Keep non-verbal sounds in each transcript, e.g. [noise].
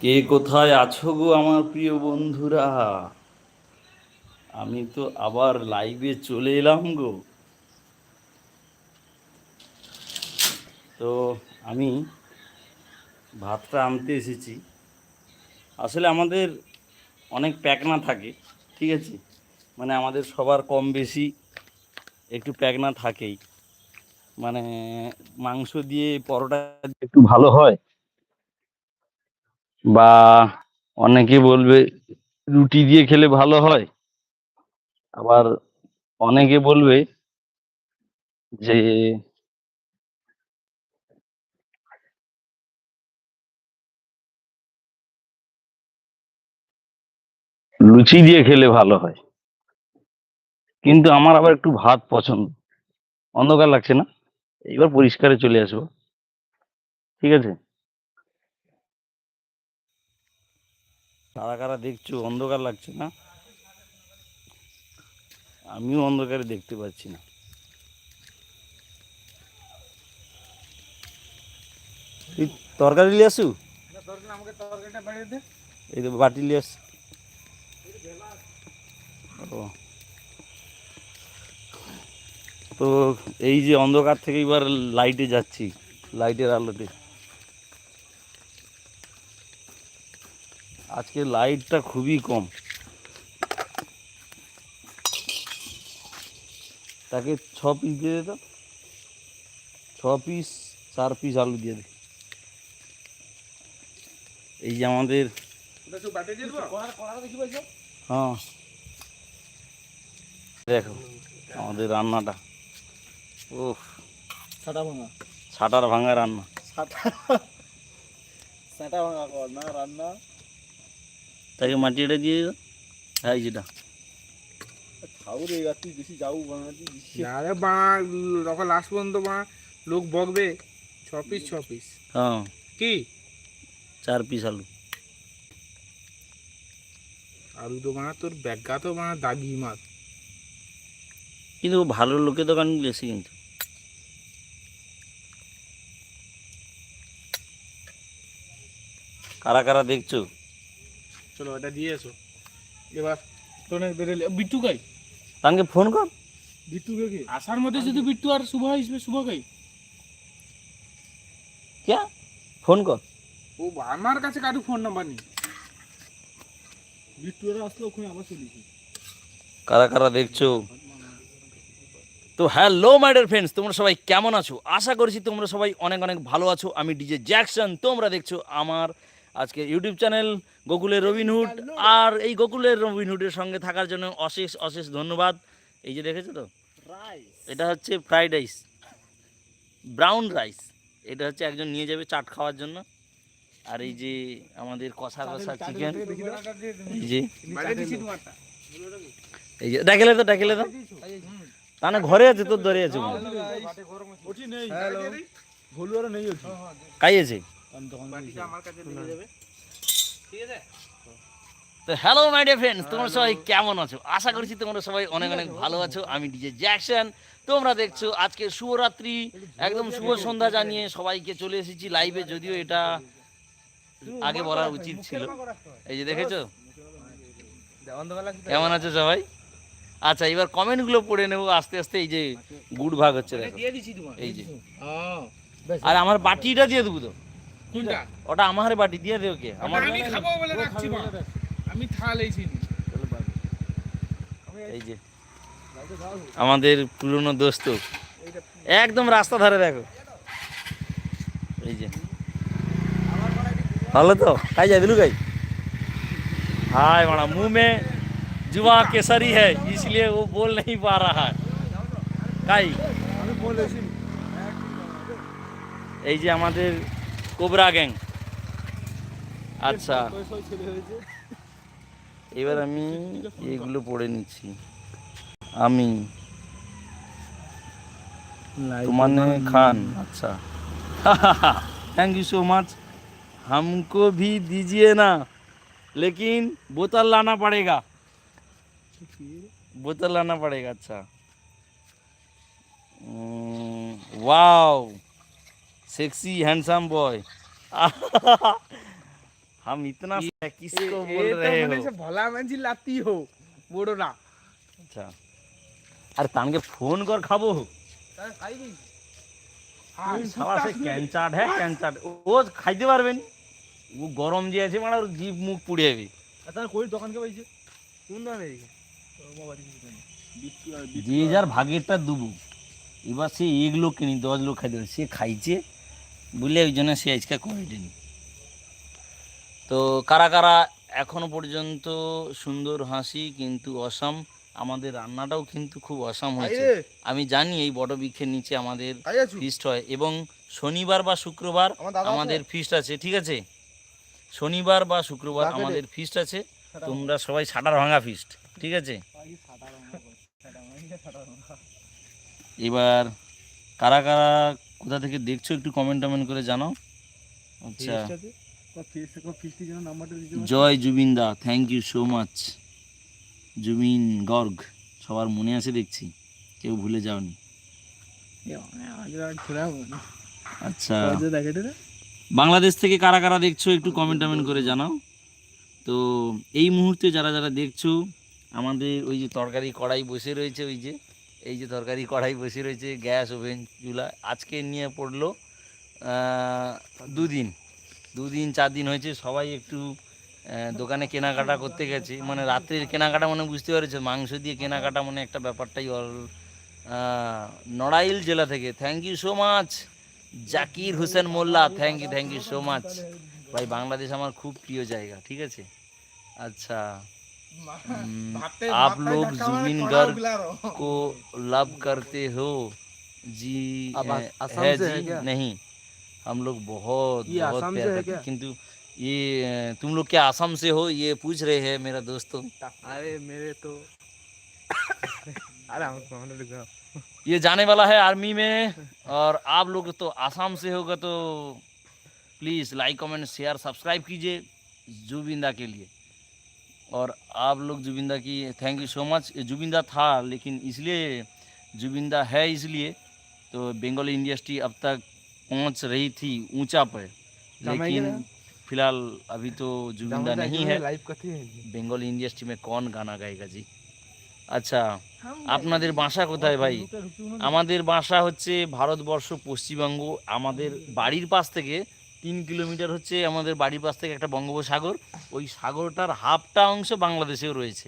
কে কোথায় আছো গো আমার প্রিয় বন্ধুরা? আমি তো আবার লাইভে চলে এলাম গো। তো আমি ভাতটা আনতে এসেছি। আসলে আমাদের অনেক প্যাকনা থাকে, ঠিক আছে? মানে আমাদের সবার কম বেশি একটু প্যাকনা থাকেই। মানে মাংস দিয়ে পরোটা একটু ভালো হয়? বা অনেকে বলবে রুটি দিয়ে খেলে ভালো হয়। আবার অনেকে বলবে যে লুচি দিয়ে খেলে ভালো হয়। কিন্তু আমার আবার একটু ভাত পছন্দ। অন্ধকার লাগছে না? এইবার পরিষ্কারে চলে আসব। ঠিক আছে? কারা কারা দেখছ, অন্ধকার লাগছে না? আমিও অন্ধকারে দেখতে পাচ্ছি না। তুই তরকারি নিয়ে আসু? এই তো বাটি নিয়ে আস। ও। তো এই যে অন্ধকার থেকে এবার লাইটে যাচ্ছি লাইটের আলোতে। আজকে লাইটটা খুবই কম। তাকে ছ পিস দিয়ে দে তো। ছ পিস চার পিস আলু দিয়ে দে। এই যে আমাদের হ্যাঁ। দেখো আমাদের রান্নাটা। ও ছাটা ভাঙা। ছাটার ভাঙা রান্না। ছাটা ছাটা ভাঙা রান্না তাকে মাটিটা দিয়ে হ্যাঁ যেটা আরে বাঁ তখন লাস্ট পর্যন্ত বাঁ লোক বকবে ছ পিস ছ পিস হ্যাঁ। কি? চার পিস আলু। আলু তো তোর ব্যাগা তো বানা দাগি মাছ কিন্তু ভালো লোকে দোকান বেশি কিন্তু। কারা কারা দেখছ? চলো এটা দিয়ে এসো। এবার তোনে বেরোলে বিট্টু গাই তাকে ফোন কর। বিট্টু কে আসার মধ্যে যদি বিট্টু আর শুভ আসবে শুভ গাই ক্যা ফোন কর। ও আমার কাছে কারও ফোন নাম্বার নেই। বিট্টু এরা আসলো ওখানে আবার চলেছি কারা কারা দেখছ? তো হ্যালো মাই ডিয়ার ফ্রেন্ডস তোমরা সবাই কেমন আছো? আশা করছি তোমরা সবাই অনেক অনেক ভালো আছো। আমি ডিজে জ্যাকসন তোমরা দেখছ আমার আজকে ইউটিউব চ্যানেল গোকুলের রবিনহুড আর এই গোকুলের রবিনহুডের সঙ্গে থাকার জন্য অশেষ অশেষ ধন্যবাদ। এই যে দেখেছ তো? এটা হচ্ছে ফ্রাইড রাইস। Brown rice. এটা হচ্ছে একজন নিয়ে যাবে চাট খাওয়ার জন্য। আর এই যে আমাদের কষা কষা চিকেন এই যে। এই যে ডাকেলে তো ডাকেলে তো। তা না ঘরে আছে তোর ধরে আছে। ওটি নেই ভুলু আর নেই ওটি কাই আছে আমি তখন বাটিটা আমার কাছে নিয়ে যাবে ঠিক আছে? তো হ্যালো মাই ডিয়ার ফ্রেন্ডস তোমরা সবাই কেমন আছো? আশা করছি তোমরা সবাই অনেক অনেক ভালো আছো। আমি ডিজে জ্যাকসন তোমরা দেখছ আজকে শুভরাত্রি। একদম শুভ সন্ধ্যা জানিয়ে সবাইকে চলে এসেছি লাইভে যদিও এটা আগে বলা উচিত ছিল। এই যে দেখেছ? কেমন আছো সবাই? আচ্ছা এবার কমেন্টগুলো পড়ে নেব। আস্তে আস্তে এই যে গুড ভাগ হচ্ছে দেখো। দিয়ে দিছি তোমার এই যে। হ্যাঁ। আর আমার বাটিটা দিয়ে দেবো তো। কোনটা ওটা আমার বাটি দিয়ে দেবো কে আমার আমি খাবো বলে রাখছি মা আমি থাল এইছি এই যে আমাদের পুরনো দোস্ত একদম রাস্তা ধারে দেখো এই যে ভালো তো কাই যাই দিলু কাই हाय बड़ा मुंह में जुआ केसरी है इसलिए वो बोल नहीं पा रहा है কাই আমি বলেছি এই যে আমাদের কোবরা গ্যাং আচ্ছা সব ছেলে হয়েছে এবার আমি এগুলো পড়ে নিচ্ছি আমি तुमने खान अच्छा थैंक यू सो मच हमको भी दीजिए ना लेकिन बोतल लाना पड़ेगा बोतल लाना पड़ेगा अच्छा वाओ सेक्सी हैंडसम बॉय हम इतना किसको ए- बोल ए तो रहे मने हो से भला मंजी लाती हो बोड़ो ना আচ্ছা আরে তানকে ফোন কর খাবো हाँ, সারা সে ক্যান্সার হ্যাঁ ক্যান্সার ও খাইতে পারবেন ও গরম যে আছে মানে ওর জিভ মুখ পুড়ে যাবে তাহলে কই দোকান কে পাইছে কোন না রে যে যার ভাগেরটা দুবো এবার সে এক লোক কিনি দশ লোক খাইতে পারে সে খাইছে বুঝলে ওই জন্য সে আজকে কমেটেনি তো কারা কারা এখনও পর্যন্ত সুন্দর হাসি কিন্তু অসাম আমাদের রান্নাটাও কিন্তু খুব অসাম হয়েছে। আমি জানি এই বড় বৃক্ষের নিচে আমাদের ফিস্ট হয় এবং শনিবার বা শুক্রবার আমাদের ফিস্ট আছে ঠিক আছে? শনিবার বা শুক্রবার আমাদের ফিস্ট আছে। তোমরা সবাই সাটার ভাঙা ফিস্ট ঠিক আছে? এবার কারা কারা কোথা থেকে দেখছ একটু কমেন্ট টমেন্ট করে জানাও। আচ্ছা। জয় জুবিন দা thank you so much Zubeen Garg সবার মনে আছে দেখছি কেউ ভুলে যাওনি। আচ্ছা। বাংলাদেশ থেকে কারা কারা দেখছ একটু কমেন্ট টমেন্ট করে জানাও। তো এই মুহূর্তে যারা যারা দেখছ আমাদের ওই যে তরকারি কড়াই বসে রয়েছে ওই যে এই যে তরকারি কড়াই বসে রয়েছে, গ্যাস, ওভেন, চুলা, আজকে নিয়ে পড়ল দুদিন। দুদিন, চার দিন হয়েছে, সবাই একটু দোকানে কেনাকাটা করতে গেছে। মানে রাত্রের কেনাকাটা মানে বুঝতে পেরেছ, মাংস দিয়ে কেনাকাটা মানে একটা ব্যাপারটাই অল নড়াইল জেলা থেকে। Thank you so much Zakir Hossain Molla. Thank you thank you so much ভাই, বাংলাদেশ আমার খুব প্রিয় জায়গা, ঠিক আছে? আচ্ছা। आप लोग जुबिन गर्ग को लव करते हो? जी है, आ- है जी? हैं क्या? नहीं। हम लोग बहुत ये बहुत प्यार करते हैं। किंतु ये तुम लोग क्या असम से हो? ये पूछ रहे हैं मेरा दोस्तों। अरे मेरे तो अरे ये जाने वाला है आर्मी में और आप लोग तो आसाम से होगा तो please like comment share subscribe कीजिए जुबिंदा के लिए। और आप लोग जुबिंदा की थैंक यू सो मच ये जुबिंदा था लेकिन इसलिए जुबिंदा है इसलिए तो बंगाली इंडस्ट्री अब तक पहुंच रही थी ऊंचा पर लेकिन फिलहाल अभी तो जुबिंदा नहीं है लाइव कथी है বেঙ্গল ইন্ডাস্ট্রি মে কোন গানা গায়গা জি আচ্ছা আপনাদের বাসা কোথায় ভাই আমাদের বাসা হচ্ছে ভারতবর্ষ পশ্চিমবঙ্গ আমাদের বাড়ির পাশ থেকে তিন কিলোমিটার হচ্ছে আমাদের বাড়ির পাশ থেকে একটা বঙ্গোপসাগর ওই সাগরটার হাফটা অংশ বাংলাদেশেও রয়েছে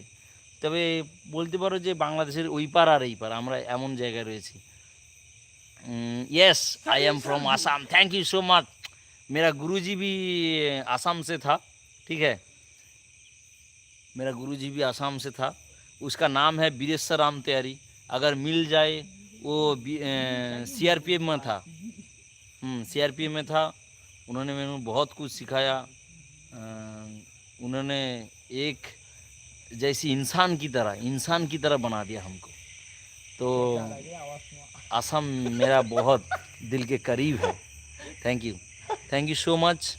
তবে বলতে পারো যে বাংলাদেশের ওই পার আর এই পার আমরা এমন জায়গায় রয়েছি yes I am from Assam thank you so much मेरा गुरुजी भी आसाम से था ठीक है मेरा गुरुजी भी आसाम से था उसका नाम है बीरेश्वर राम त्यारी अगर मिल जाए वो सी आर पी एफ में था सी आर पी एफ में था उन्होंने मैंने बहुत कुछ सिखाया। उन्होंने एक जैसी इंसान की तरह, इंसान की तरह बना दिया हमको। तो असम मेरा बहुत दिल के करीब है। Thank you thank you so much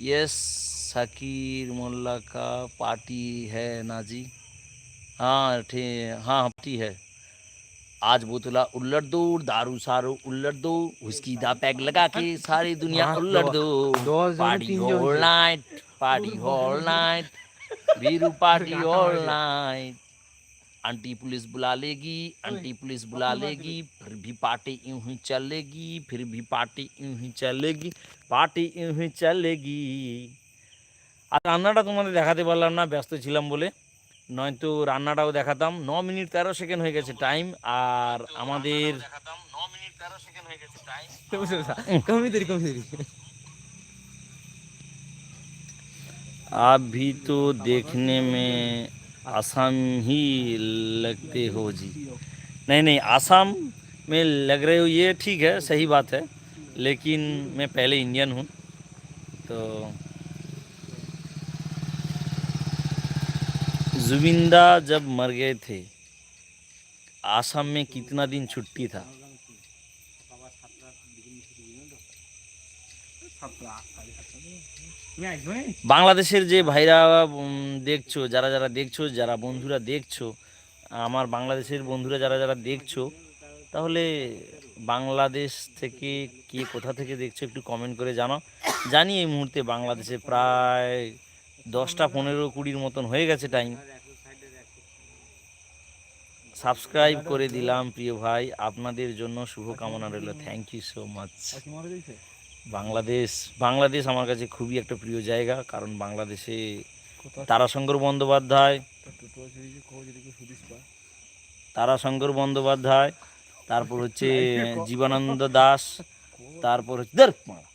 yes Shakir Molla का पार्टी है, नाजी। हाँ ठीक हाँ पार्टी है। आज बोतला उल्लट दो दारू सारू उल्लट दो उसकी दा पैक लगा के सारी दुनिया हाँ, उल्लट दो दो जन, पार्टी तीन जन ऑल से। Night party all night Veeru party all night aunty police बुला लेगी आंटी पुलिस बुला लेगी फिर भी पार्टी यूं ही चलेगी फिर भी पार्टी यूं ही चलेगी পার্টি यूं ही চলেগি আর রান্নাটা তোমাদের দেখাতে পারলাম না ব্যস্ত ছিলাম বলে নয়তো রান্নাটাও দেখাতাম ন মিনিট তেরো সেকেন্ড হয়ে গেছে টাইম আর আমাদের कमी तेरी कमी तेरी आप भी तो देखने में आसाम ही लगते हो जी नहीं नहीं आसाम में लग रहे हो ये ठीक है सही बात है लेकिन मैं पहले इंडियन हूँ तो जुबिंदा जब मर गए थे आसाम में कितना दिन छुट्टी था বাংলাদেশের যে ভাইরা উম, দেখছো যারা যারা দেখছো যারা বন্ধুরা দেখছো আমার বাংলাদেশের বন্ধুরা যারা যারা দেখছো তাহলে বাংলাদেশ থেকে কে কোথা থেকে দেখছো একটু কমেন্ট করে জানাও জানি এই মুহূর্তে বাংলাদেশে প্রায় দশটা পনেরো কুড়ির মতন হয়ে গেছে টাইম সাবস্ক্রাইব করে দিলাম প্রিয় ভাই। আপনাদের জন্য শুভকামনা রইল। Thank you so much Bangladesh Bangladesh আমার কাছে খুবই একটা প্রিয় জায়গা কারণ বাংলাদেশে তারাশঙ্কর বন্দ্যোপাধ্যায় তারাশঙ্কর বন্দ্যোপাধ্যায় তারপর হচ্ছে জীবানন্দ দাস তারপর হচ্ছে ধুর, মারা।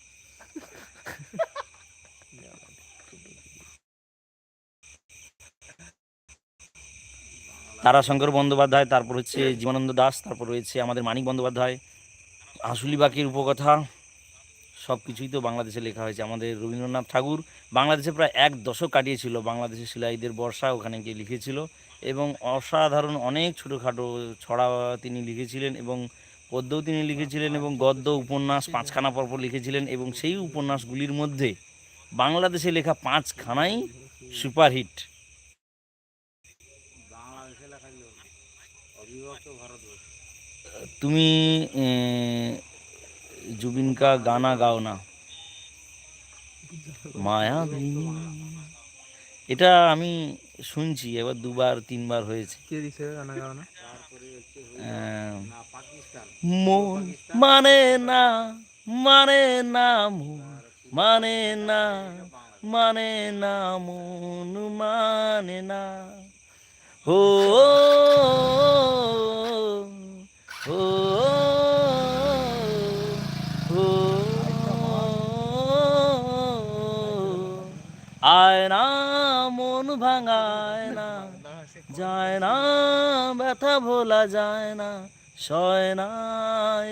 তারাশঙ্কর বন্দ্যোপাধ্যায়, তারপর হচ্ছে জীবনানন্দ দাস, তারপর রয়েছে আমাদের মানিক বন্দ্যোপাধ্যায়। হাসুলি বাকির উপকথা সব কিছুই তো বাংলাদেশে লেখা হয়েছে। আমাদের রবীন্দ্রনাথ ঠাকুর বাংলাদেশে প্রায় এক দশক কাটিয়েছিল, বাংলাদেশের শিলাইদের বর্ষা ওখানে গিয়ে লিখেছিল এবং অসাধারণ অনেক ছোটোখাটো ছড়া তিনি লিখেছিলেন এবং পদ্যও তিনি লিখেছিলেন এবং গদ্য, উপন্যাস, পাঁচখানা পরপর লিখেছিলেন এবং সেই উপন্যাসগুলির মধ্যে বাংলাদেশে লেখা পাঁচখানাই সুপারহিট। তুমি জুবিনকা গানা গাও না। মায়াবিনী এটা আমি শুনছি এবার দুবার তিনবার হয়েছে। মন মানে না মানে না মন মানে না মানে না মন মানে না। ও ও আয় না, মন ভাঙায় না, যায় না, ব্যথা ভোলা যায় না, সয় না,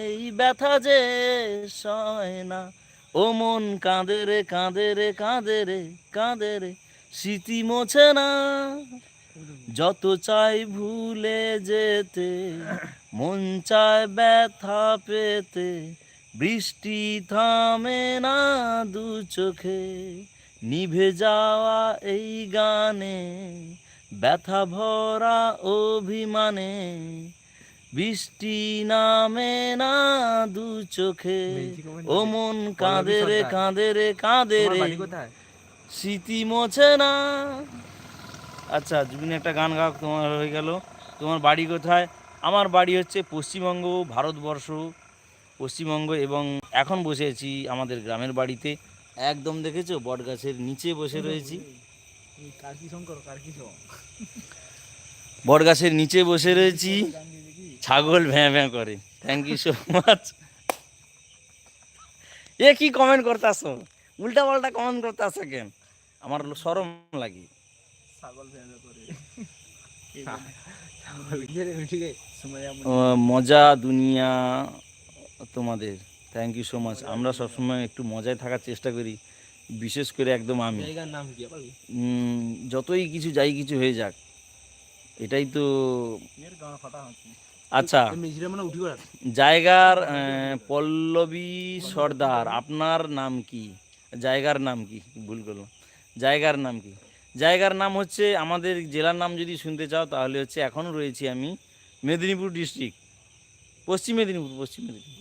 এই ব্যথা যে সয় না। ও মন কাঁদে রে কাঁদে রে কাঁদে রে কাঁদে রে, স্মৃতি মোছে না। যত চাই ভুলে যেতে মন চায় ব্যথা পেতে বৃষ্টি থামে না দু চোখে নিভে যাওয়া এই গানে ব্যথা ভরা অভিমানে বৃষ্টি নামে না দু চোখে ও মন কাঁদে রে কাঁদে রে কাঁদে রে স্মৃতি মোছে না। আচ্ছা জুবিন একটা গান গাও, তোমার হয়ে গেল। তোমার বাড়ি কোথায়? আমার বাড়ি হচ্ছে পশ্চিমবঙ্গ, ভারতবর্ষ, পশ্চিমবঙ্গ এবং এখন বসে আছি আমাদের গ্রামের বাড়িতে। একদম দেখেছ? বট গাছের নিচে বসে রয়েছি। বট গাছের নিচে বসে রয়েছি। ছাগল ভ্যাঁ ভ্যাঁ করে। থ্যাংক ইউ সো মাচ এ কি কমেন্ট করতে আসো উল্টা পাল্টা কমেন্ট করতেছো কেন? আমার সরম লাগে। মজা দুনিয়া তোমাদের। থ্যাংক ইউ সো মাচ আমরা সবসময় একটু মজায় থাকার চেষ্টা করি বিশেষ করে একদম আমি। জায়গার নাম কি পারবি উম, যতই কিছু যাই কিছু হয়ে যাক এটাই তো আচ্ছা। মানে জায়গার পল্লবী সর্দার আপনার নাম কি? জায়গার নাম কি? ভুল করলাম। জায়গার নাম কি? জায়গার নাম হচ্ছে আমাদের জেলার নাম যদি শুনতে চাও তাহলে হচ্ছে এখনও রয়েছি আমি মেদিনীপুর ডিস্ট্রিক্ট পশ্চিম মেদিনীপুর পশ্চিম মেদিনীপুর।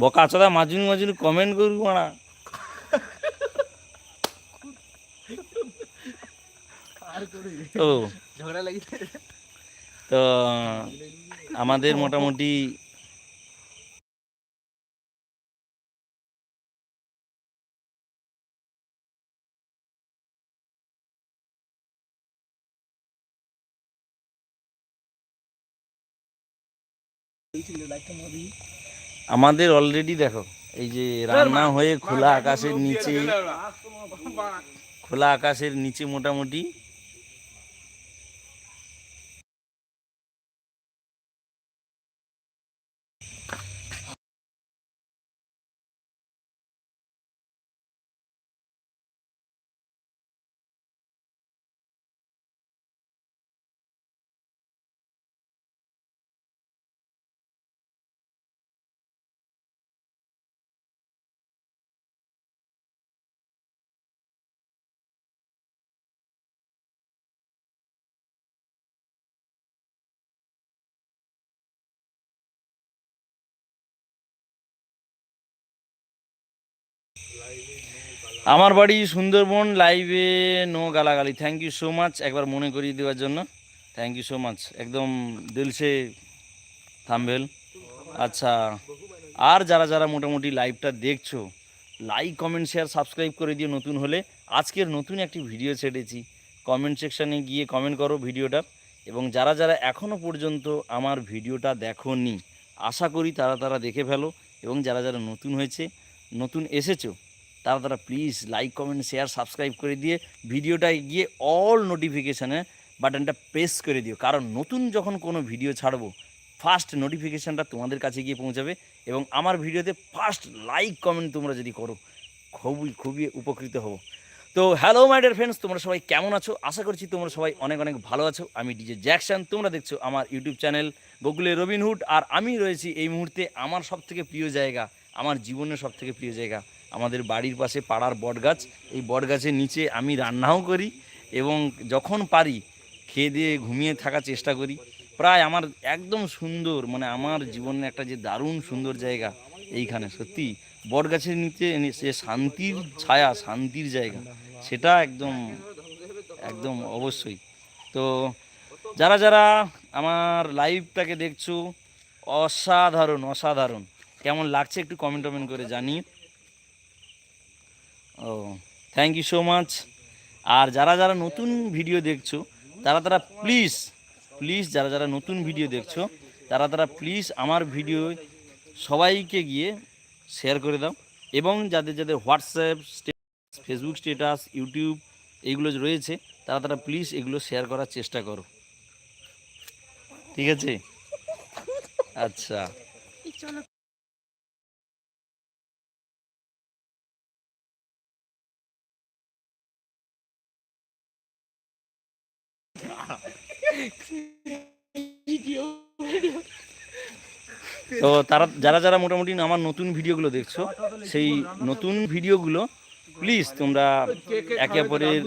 বকাচোদা মাজুন মাজুন কমেন্ট করব মারা। তো আমাদের মোটামুটি আমাদের অলরেডি দেখো এই যে রান্না হয়ে খোলা আকাশের নিচে খোলা আকাশের নিচে মোটামুটি আমার বাড়ি সুন্দরবন লাইভে নো গালাগালি। থ্যাংক ইউ সো মাচ একবার মনে করিয়ে দেওয়ার জন্য। থ্যাংক ইউ সো মাচ একদম দিলসে থাম্বেল। আচ্ছা আর যারা যারা মোটামুটি লাইভটা দেখছ লাইক কমেন্ট শেয়ার সাবস্ক্রাইব করে দিও নতুন হলে। আজকের নতুন একটি ভিডিও ছেড়েছি। কমেন্ট সেকশানে গিয়ে কমেন্ট করো ভিডিওটা। এবং যারা যারা এখনও পর্যন্ত আমার ভিডিওটা দেখোনি, আশা করি তারা তারা দেখে ফেলো। এবং যারা যারা নতুন হয়েছে, নতুন এসেছ তারা তারা please like comment share subscribe করে দিয়ে ভিডিওটায় গিয়ে অল নোটিফিকেশানে বাটনটা প্রেস করে দিও। কারণ নতুন যখন কোনো ভিডিও ছাড়বো ফার্স্ট নোটিফিকেশানটা তোমাদের কাছে গিয়ে পৌঁছাবে এবং আমার ভিডিওতে ফার্স্ট লাইক কমেন্ট তোমরা যদি করো, খুবই খুবই উপকৃত হব। তো হ্যালো মাই ডিয়ার ফ্রেন্ডস তোমরা সবাই কেমন আছো? আশা করছি তোমরা সবাই অনেক অনেক ভালো আছো। আমি ডিজে জ্যাকসন তোমরা দেখছ আমার ইউটিউব চ্যানেল গুগলে রবিনহুড আর আমি রয়েছি এই মুহূর্তে আমার সব থেকে প্রিয় জায়গা, আমার জীবনের সবথেকে প্রিয় জায়গা আমাদের বাড়ির পাশে পাড়ার বটগাছ। এই বটগাছের নিচে আমি রান্নাও করি এবং যখন পারি খেয়ে দিয়ে ঘুমিয়ে থাকার চেষ্টা করি। প্রায় আমার একদম সুন্দর মানে আমার জীবনে একটা যে দারুণ সুন্দর জায়গা এইখানে, সত্যি। বটগাছের নিচে সে শান্তির ছায়া, শান্তির জায়গা, সেটা একদম একদম অবশ্যই। তো যারা যারা আমার লাইভটাকে দেখছ, অসাধারণ অসাধারণ। কেমন লাগছে একটু কমেন্ট টমেন্ট করে জানি ও থ্যাংক ইউ সো মাচ আর যারা যারা নতুন ভিডিও দেখছ, তারা তারা প্লিজ প্লিজ যারা যারা নতুন ভিডিও দেখছ, তারা তারা প্লিজ আমার ভিডিও সবাইকে গিয়ে শেয়ার করে দাও। এবং যাদের যাদের WhatsApp status Facebook status YouTube এইগুলো রয়েছে, তারা তারা প্লিজ এগুলো শেয়ার করার চেষ্টা করো। ঠিক আছে? আচ্ছা। তো তারা যারা যারা মোটামুটি আমার নতুন ভিডিওগুলো দেখছ, সেই নতুন ভিডিওগুলো প্লিজ তোমরা একে অপরের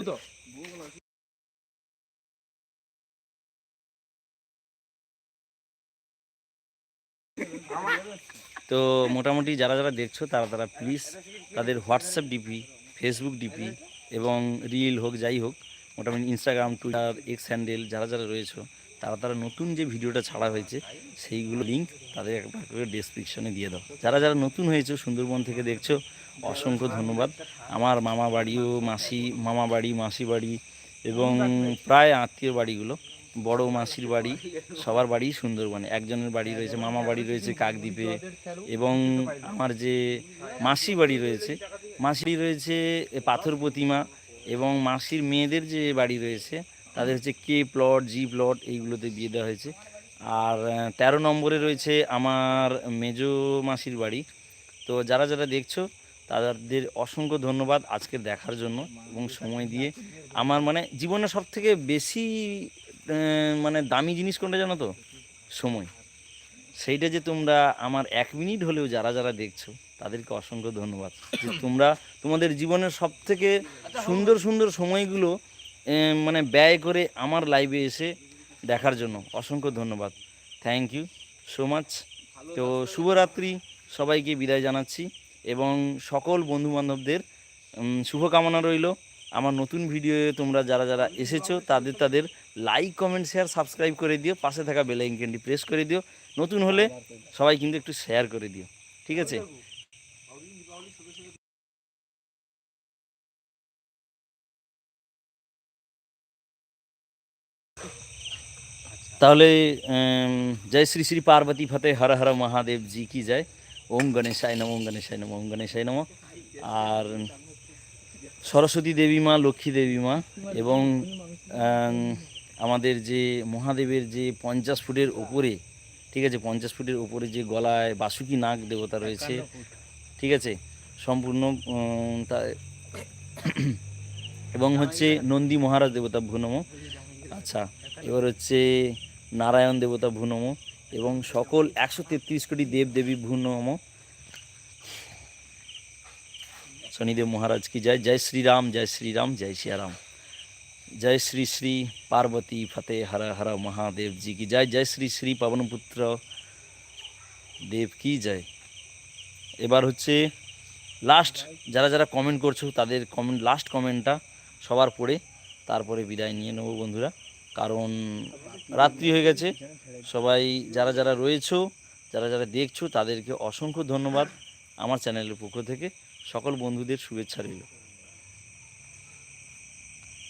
তো মোটামুটি যারা যারা দেখছ, তারা তারা প্লিজ তাদের হোয়াটসঅ্যাপ ডিপি ফেসবুক ডিপি এবং রিল হোক, যাই হোক মোটামুটি ইনস্টাগ্রাম টুইটার এক্স হ্যান্ডেল যারা যারা রয়েছে, তারা তারা নতুন যে ভিডিওটা ছাড়া হয়েছে, সেইগুলো লিঙ্ক তাদের একবার করে ডেসক্রিপশনে দিয়ে দাও। যারা যারা নতুন হয়েছে, সুন্দরবন থেকে দেখছ, অসংখ্য ধন্যবাদ। আমার মামা বাড়িও মাসি, মামা বাড়ি, মাসি বাড়ি এবং প্রায় আত্মীয় বাড়িগুলো। বড় মাসির বাড়ি, সবার বাড়ি সুন্দরবনে। একজনের বাড়ি রয়েছে, মামা বাড়ি রয়েছে কাকদ্বীপে এবং আমার যে মাসি বাড়ি রয়েছে, মাসি রয়েছে পাথর প্রতিমা এবং মাসির মেয়েদের যে বাড়ি রয়েছে তাদের হচ্ছে কে প্লট জি প্লট এইগুলোতে বিয়ে দেওয়া হয়েছে। আর আহ, তেরো নম্বরে রয়েছে আমার মেজো মাসির বাড়ি। তো যারা যারা দেখছ তাদের অসংখ্য ধন্যবাদ আজকে দেখার জন্য এবং সময় দিয়ে। আমার মানে জীবনে সব থেকে বেশি মানে দামি জিনিস কোনটা জানো তো? সময়। সেইটা যে তোমরা আমার এক মিনিট হলেও যারা যারা দেখছ, তাদেরকে অসংখ্য ধন্যবাদ। যে তোমরা তোমাদের জীবনের সব থেকে সুন্দর সুন্দর সময়গুলো মানে ব্যয় করে আমার লাইভে এসে দেখার জন্য অসংখ্য ধন্যবাদ। থ্যাংক ইউ সো মাচ তো শুভরাত্রি সবাইকে বিদায় জানাচ্ছি এবং সকল বন্ধুবান্ধবদের শুভকামনা রইল। আমার নতুন ভিডিও তোমরা যারা যারা এসেছ, তাদের তাদের লাইক কমেন্ট শেয়ার সাবস্ক্রাইব করে দিও। পাশে থাকা বেল প্রেস করে দিও। নতুন হলে সবাই কিন্তু একটু শেয়ার করে দিও ঠিক আছে? তাহলে জয় শ্রী শ্রী পার্বতী ফতে হর হর মহাদেব জি কি জয়? ওম গণেশায় নম ওম গণেশায় নম ওম গণেশায় নম। আর সরস্বতী দেবী মা লক্ষ্মী দেবী মা এবং আম, আমাদের যে মহাদেবের যে পঞ্চাশ ফুটের উপরে ঠিক আছে পঞ্চাশ ফুটের উপরে যে গলায় বাসুকি নাগ দেবতা রয়েছে। ঠিক আছে সম্পূর্ণ তা [coughs] এবং হচ্ছে নন্দী মহারাজ দেবতা ভুনম আচ্ছা এবার হচ্ছে নারায়ণ দেবতা ভুনম এবং সকল একশো তেত্রিশ কোটি দেব দেবী ভুনম শনিদেব মহারাজ কি জয় জয় শ্রীরাম জয় শ্রীরাম জয় সিয়ারাম জয় শ্রী শ্রী পার্বতী ফতে, হর হর মহাদেব জি কি জয় জয় শ্রী শ্রী পবনপুত্র দেব কি জয়। এবার হচ্ছে লাস্ট যারা যারা কমেন্ট করছ তাদের কমেন্ট লাস্ট কমেন্টটা সবার পড়ে, তারপরে বিদায় নিয়ে নেব বন্ধুরা। কারণ রাত্রি হয়ে গেছে, সবাই যারা যারা রয়েছো, যারা যারা দেখছ তাদেরকে অসংখ্য ধন্যবাদ আমার চ্যানেলের পক্ষ থেকে। সকল বন্ধুদের শুভেচ্ছা রইল।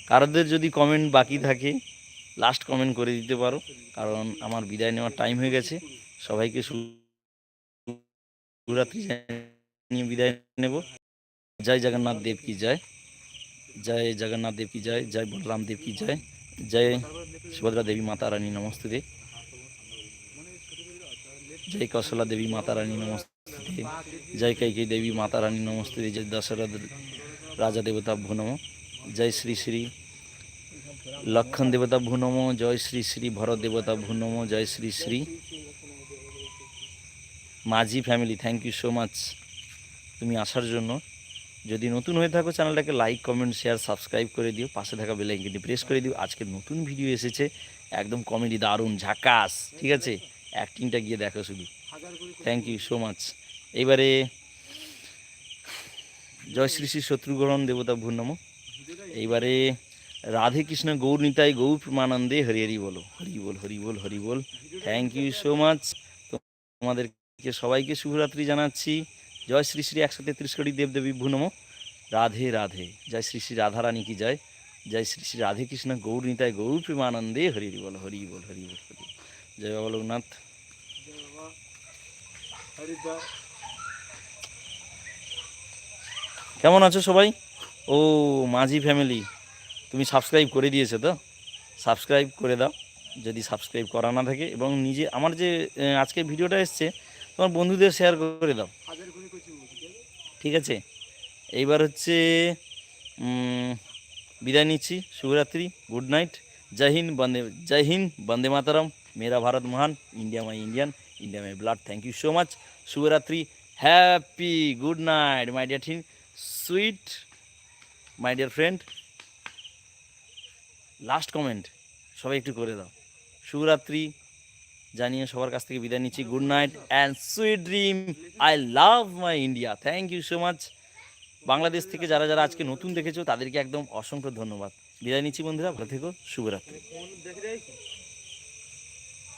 কারোদের যদি কমেন্ট বাকি থাকে লাস্ট কমেন্ট করে দিতে পারো কারণ আমার বিদায় নেওয়ার টাইম হয়ে গেছে সবাইকে শু- শুভরাত্রি জানিয়ে বিদায় নেব জয় জগন্নাথ দেব কি জয় জয় জগন্নাথ দেব কি জয় জয় বলরাম দেব কি জয় জয় সুভদ্রা দেবী মাতা রানী নমস্তে जय कौशला देवी माता रानी नमस्ते जय कैके देवी माता रानी नमस्ते जय दशरथ राजा देवता भू नमो জয় শ্রী শ্রী। লক্ষণ দেবতা ভু নম, জয় শ্রী শ্রী। ভরত দেবতা ভু নম, জয় Shri Shri. Majhi family thank you so much তুমি আসার জন্য। যদি নতুন হয়ে থাকো চ্যানেলটাকে লাইক কমেন্ট শেয়ার সাবস্ক্রাইব করে দিও। পাশে থাকা বেল প্রেস করে দিও। আজকে নতুন ভিডিও এসেছে। একদম কমেডি দারুণ, ঝাকাস। ঠিক আছে? অ্যাক্টিংটা গিয়ে দেখো শুধু। থ্যাংক ইউ সো মাচ এবারে জয় শ্রী শ্রী শত্রুগ্রহণ দেবতা ভূর্ণম এইবারে রাধে কৃষ্ণ গৌর নিতাই গৌর প্রেমানন্দে হরি হরি বলো, হরি বল হরি বল হরি বল। থ্যাংক ইউ সো মাচ তোমাদেরকে সবাইকে শুভরাত্রি জানাচ্ছি। জয় শ্রী শ্রী একশো তেত্রিশ কোটি দেবদেবী ভূ নমো। রাধে রাধে। জয় শ্রী শ্রী রাধা রানী কি জয়? জয় শ্রী শ্রী রাধে কৃষ্ণ গৌর নিতাই গৌর প্রেমানন্দে হরি হরি বল হরি বল হরি বল। হরি জয় বাবা লোকনাথ। কেমন আছো সবাই? ও মাঝি ফ্যামিলি, তুমি সাবস্ক্রাইব করে দিয়েছ তো? সাবস্ক্রাইব করে দাও, যদি সাবস্ক্রাইব করা না থাকে এবং নিজে, আমার যে আজকে ভিডিওটা এসছে, তোমার বন্ধুদের শেয়ার করে দাও। ঠিক আছে? এইবার হচ্ছে বিদায় নিচ্ছি, শুভরাত্রি গুড নাইট জয় হিন্দ, বন্দে, জয় হিন্দ, বন্দে মাতারাম, মেরা ভারত মহান India my Indian India my blood thank you so much শুভরাত্রি happy good night my dear thing sweet my dear friend last comment সবাই একটু করে দাও। শুভরাত্রি, জানিয়ে সবার কাছ থেকে বিদায় নিচ্ছি। Good night and sweet dream I love my India thank you so much Bangladesh থেকে যারা যারা আজকে নতুন দেখেছ, তাদেরকে একদম অসংখ্য ধন্যবাদ। বিদায় নিচ্ছি বন্ধুরা, ভালো থেকো, শুভরাত্রি।